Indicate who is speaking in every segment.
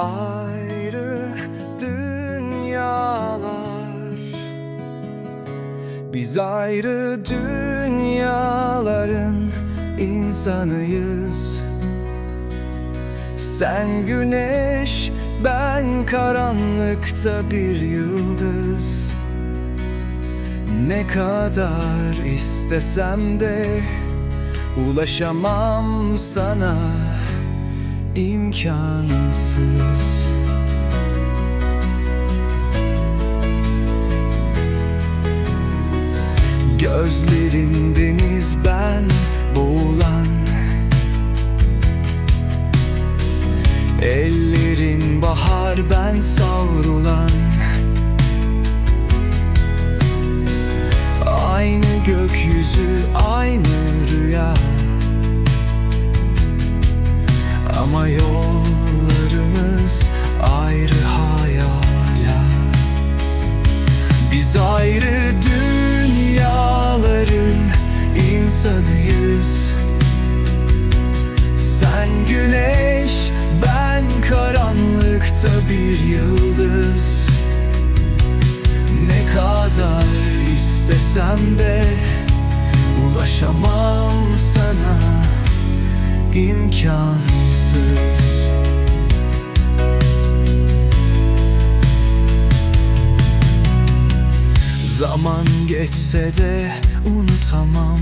Speaker 1: ayrı dünyalar. Biz ayrı dünyaların insanıyız. Sen güneş, ben karanlıkta bir yıldız. Ne kadar istesem de Ulaşamam sana imkansız. Gözlerin deniz ben boğulan. Ellerin bahar ben savrulan. Aynı gökyüzü aynı rüya Ama ayrı hayala Biz ayrı dünyaların insanıyız. Sen güneş, ben karanlıkta bir yıldız. Ne kadar istesem de ulaşamam sana. İmkansız Zaman geçse de unutamam.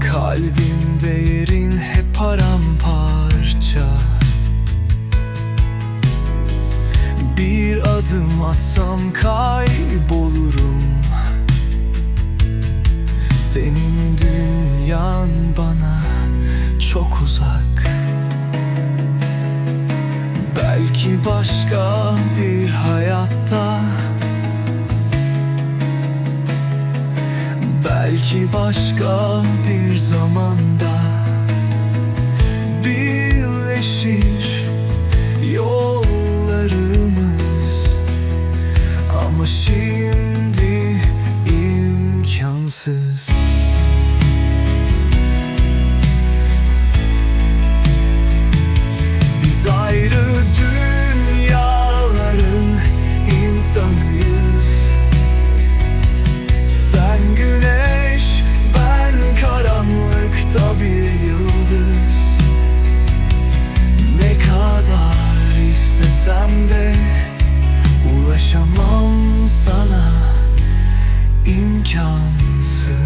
Speaker 1: Kalbimde yerin hep paramparça. Bir adım atsam kaybolurum. Senin dünyan bana çok uzak Belki başka bir hayatta. Belki başka bir zamanda Birleşir yollarımız. Ama şimdi imkansız 阴阳司。